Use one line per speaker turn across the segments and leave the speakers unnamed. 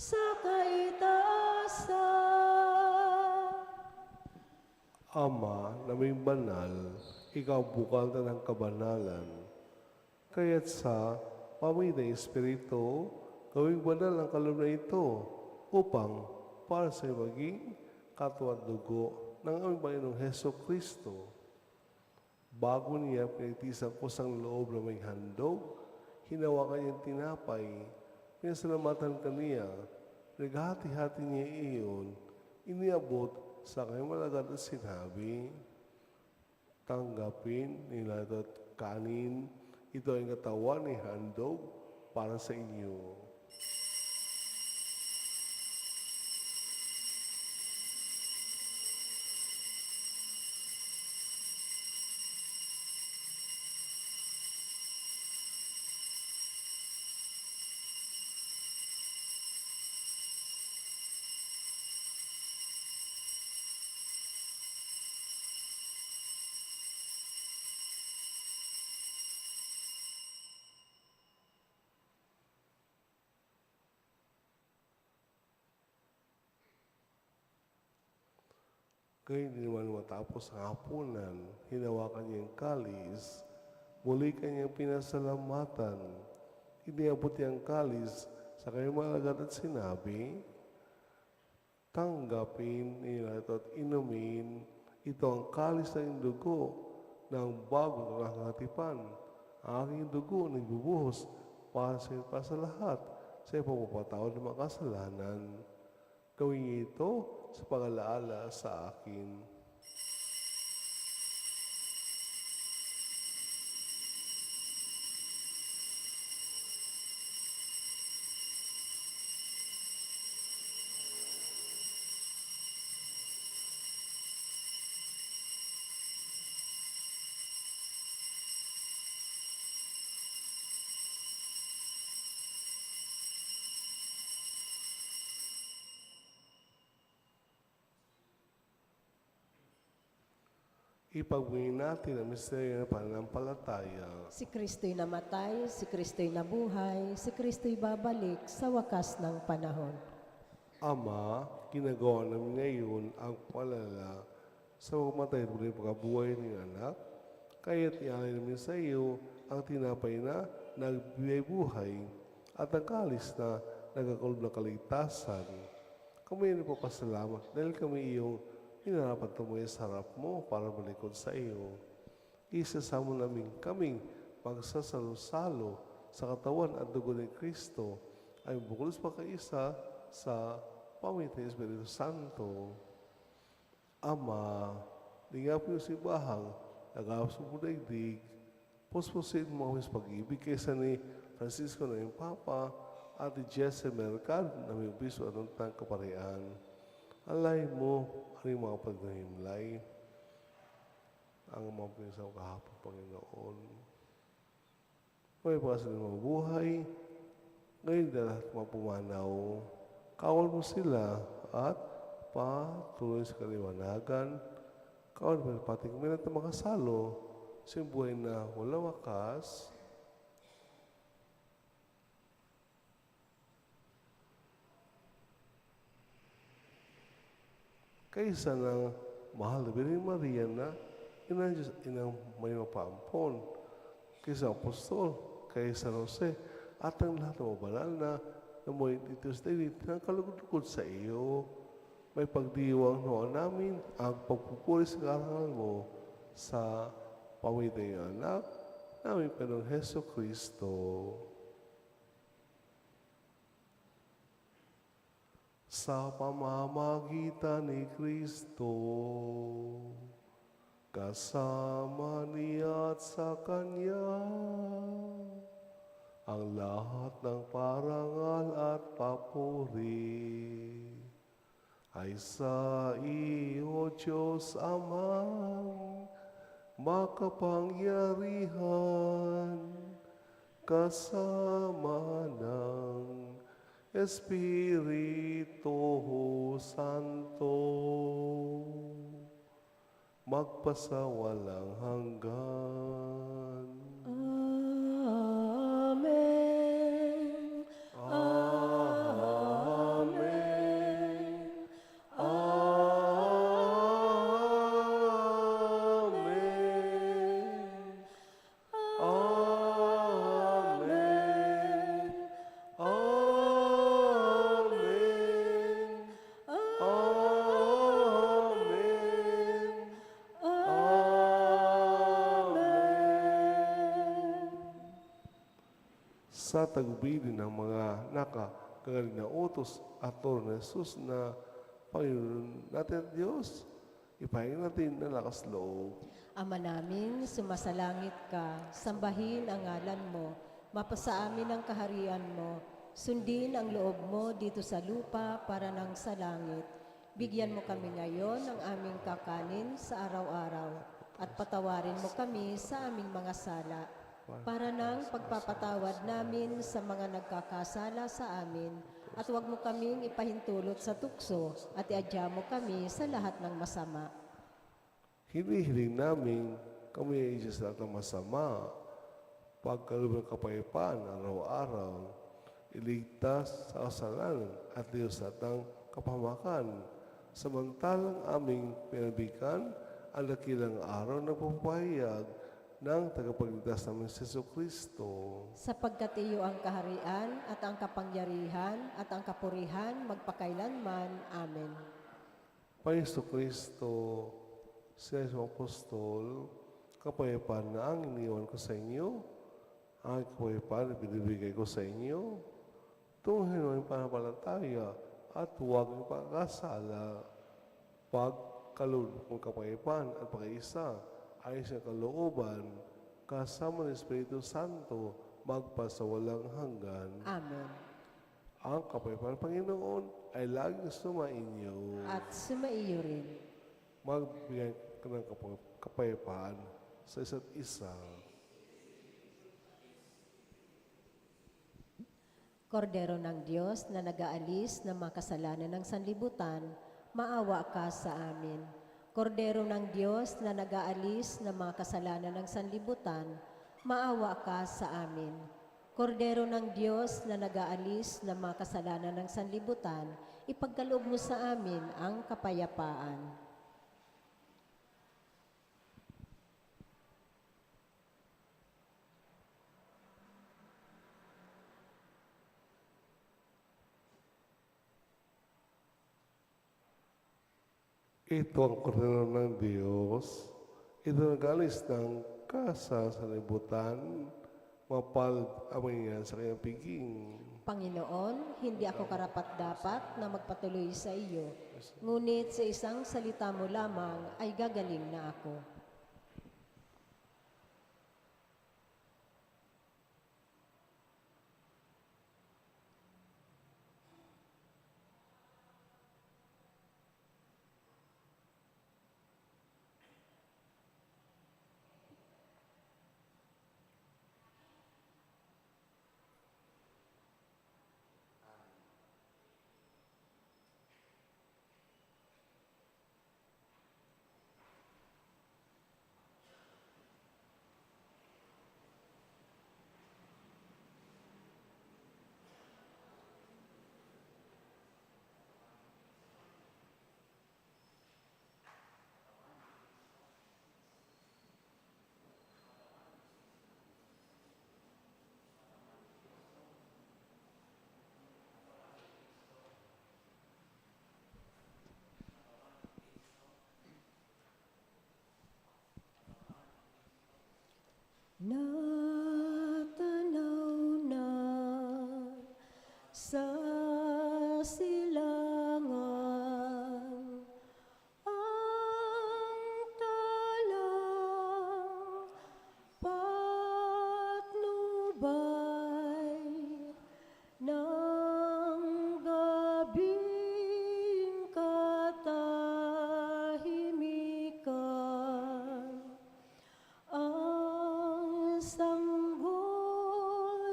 sa kaitaasan.
Ama, naming banal, ikaw bukal na ng kabanalan. Kaya't sa pamilya ng Espiritu, gawing banal ang na ito upang para sa maging katuwang dugo ng aming Panginoong Heso Kristo. Bago niya pinitisan ko sa loob ng may handog, hinawakan niyang tinapay, pinasalamatan kaniya, naghati-hati niya iyon, iniabot sa kanyang malagad at sinabi, tanggapin nila ito at kanin, ito ay katawan ni handog para sa inyo. Din naman matapos ang hapunan, hinawakan niya ang kalis, muli kanyang pinasalamatan. Iniabot niya ang kalis sa kanyang malagad at sinabi, Tanggapin nila ito at inumin, ito ang kalis ng dugo ng bagong nakangatipan. Ang aking dugo na ibubuhos para sa, para sa lahat sa ipapapatawad ng mga kasalanan. Gawin ito sa pag-alaala sa akin. Ipagwingin natin ang misteryo ng pananampalataya.
Si Kristo'y namatay, si Kristo'y nabuhay, si Kristo'y babalik sa wakas ng panahon.
Ama, ginagawa namin ngayon ang palala sa mamatay at muling pagkabuhay ng anak. Kaya't ialay namin sa iyo ang tinapay na nagbibigay buhay at ang kalis na nagkakulog ng kaligtasan. Kami ay nagpapasalamat dahil kami iyong hinarapan tumuhay sa harap mo para malikod sa iyo. Isasamo namin kaming pagsasalo-salo sa katawan at dugo ni Kristo ay bukulos pa kaisa sa pamitan ng Espiritu Santo. Ama, lingap niyo si Bahang, nagawap sa budaigdig, puspusin mo kami sa pag-ibig kaysa ni Francisco na yung Papa at ni Jesse Mercado na may ubiso at ng kaparian. Alay mo ang iyong mga pagnahimlay, ang mga pinasang kahapon, Panginoon. May pagkasin ng mga buhay, ngayon na lahat mapumanaw, kawal mo sila at patuloy sa kaliwanagan. Kawal mo pati kami natin makasalo sa buhay na wala wakas. Kaysa ng mahal na Birhen Maria na inang Diyos, inang may mapaampon. Kaysa apostol, kay San Jose, at ang lahat ng banal na na mo dito sa David, ng kalugod sa iyo. May pagdiwang noon namin ang pagpupuri sa karangal mo sa pamitan ng anak namin Panginoong Heso Kristo. Sa pamamagitan ni Kristo, kasama niya at sa Kanya, ang lahat ng parangal at papuri ay sa iyo, Diyos Amang makapangyarihan kasama ng Espiritu Santo magpasawalang hanggan. Sa tagubilin ng mga nakakagaling na utos at turo ni Jesus na Panginoon natin at Diyos. Ipahin natin na lakas loob.
Ama namin, sumasalangit ka, sambahin ang ngalan mo, mapasa amin ang kaharian mo, sundin ang loob mo dito sa lupa para nang sa langit. Bigyan mo kami ngayon ng aming kakanin sa araw-araw at patawarin mo kami sa aming mga sala para nang pagpapatawad namin sa mga nagkakasala sa amin at huwag mo kaming ipahintulot sa tukso at iadya mo kami sa lahat ng masama.
Hinihiling namin kami ay sa lahat ng masama. Pagkaloob ng kapayapaan araw-araw, iligtas sa kasalanan at Diyos at ng kapamakan. Samantalang aming pinabikan ang dakilang araw na pupahayag ng tagapagligtas namin si Kristo.
Sapagkat iyo ang kaharian at ang kapangyarihan at ang kapurihan magpakailanman. Amen.
Paiso Kristo, sa isang apostol, kapayapaan na ang iniwan ko sa inyo, ang kapayapaan na binibigay ko sa inyo, tunghin mo ang panampalataya at huwag ang pagkasala. Pagkalun ng kapayapaan at pag-iisa ay sa kalooban, kasama ng Espiritu Santo, magpasawalang hanggan.
Amen.
Ang kapayapaan ng Panginoon ay laging sumainyo.
At sumaiyo rin.
magbigay ka ng kap- kapayapaan sa isa't isa.
Kordero ng Diyos na nag-aalis ng mga kasalanan ng sanlibutan, maawa ka sa amin. Kordero ng Diyos na nag-aalis ng mga kasalanan ng sanlibutan, maawa ka sa amin. Kordero ng Diyos na nag-aalis ng mga kasalanan ng sanlibutan, ipagkaloob mo sa amin ang kapayapaan.
Ito ang kordero ng Diyos. Ito nag-alis ng kasa sa libutan. Mapal ang mangyayari sa kanyang piging.
Panginoon, hindi ako karapat-dapat na magpatuloy sa iyo. Ngunit sa isang salita mo lamang ay gagaling na ako.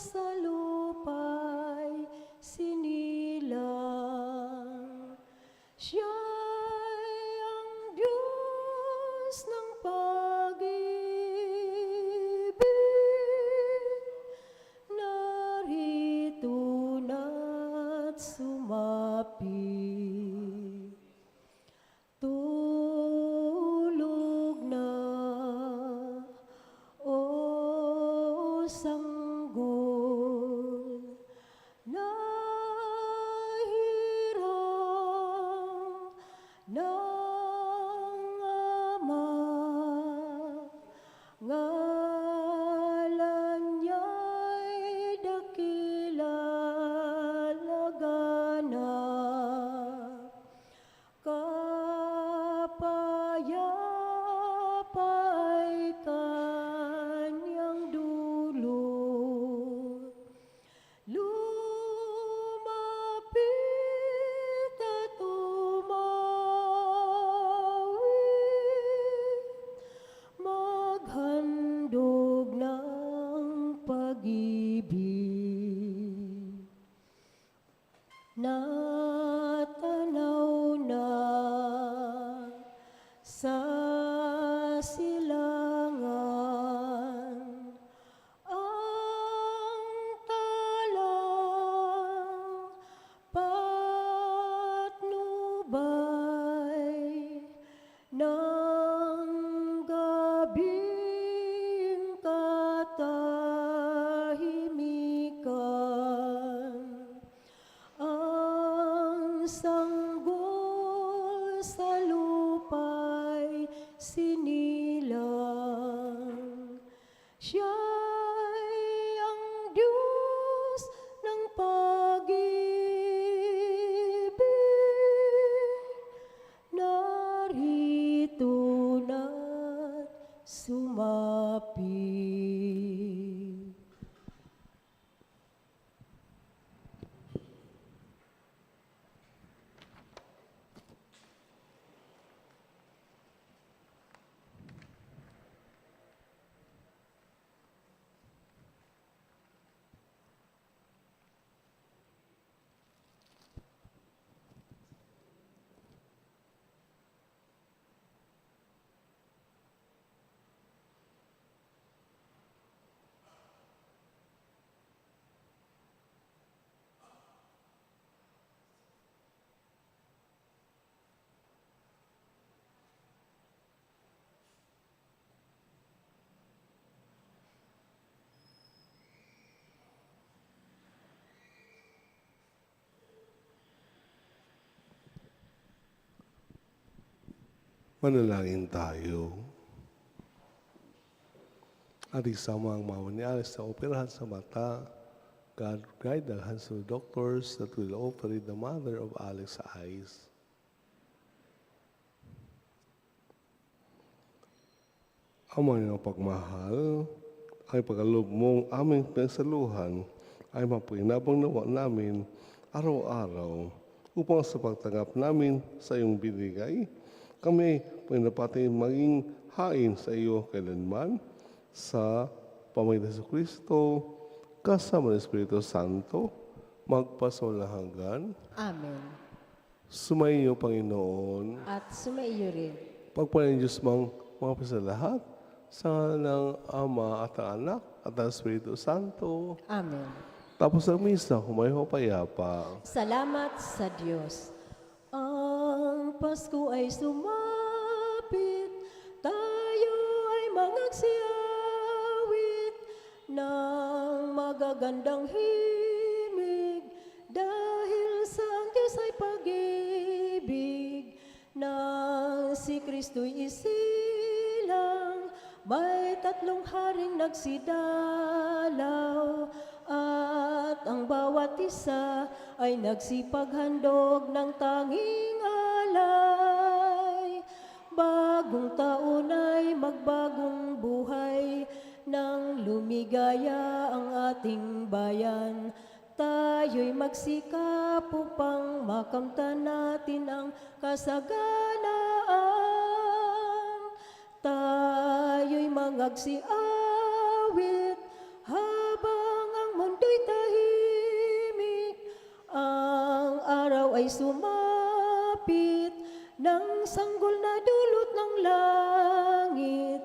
Sanggol sanggol sa lupa'y sinilang. Siya'y ang Diyos ng pag-ibig. Narito na't sumapit.
Manalangin tayo. At isama ang mga ni Alex sa operahan sa mata. God guide the hands of the doctors that will operate the mother of Alex's eyes. Ama ng pagmahal, ay pagkaloob mong aming pinagsaluhan ay mapinabang nawa namin araw-araw upang sa pagtanggap namin sa iyong binigay, kami pinapati maging hain sa iyo kailanman sa pamagitan sa Kristo kasama ng Espiritu Santo magpasawalahanggan.
Amen.
Sumayin niyo, Panginoon.
At sumaiyo rin.
Pagpalain Diyos mang mga sa lahat, sa ng Ama at ang Anak at ang Espiritu Santo.
Amen.
Tapos ang misa, humayo payapa.
Salamat sa Diyos. Pasko ay sumapit, tayo ay mangagsiawit ng magagandang himig. Dahil sa Diyos ay pag-ibig nang si Kristo'y isilang may tatlong haring nagsidalaw. At ang bawat isa ay nagsipaghandog ng tanging Bagong taon ay magbagong buhay nang lumigaya ang ating bayan. Tayo'y magsikap upang makamtan natin ang kasaganaan. Tayo'y mangagsiawit habang ang mundo'y tahimik. Ang araw ay sumapit ng sanggol na dulot ng langit.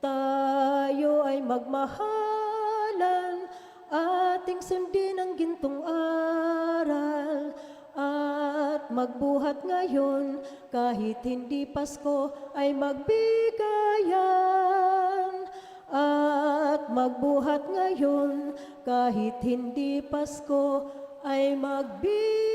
Tayo ay magmahalan, ating sundin ang gintong aral. At magbuhat ngayon, kahit hindi Pasko, ay magbigayan. At magbuhat ngayon, kahit hindi Pasko, ay magbigayan.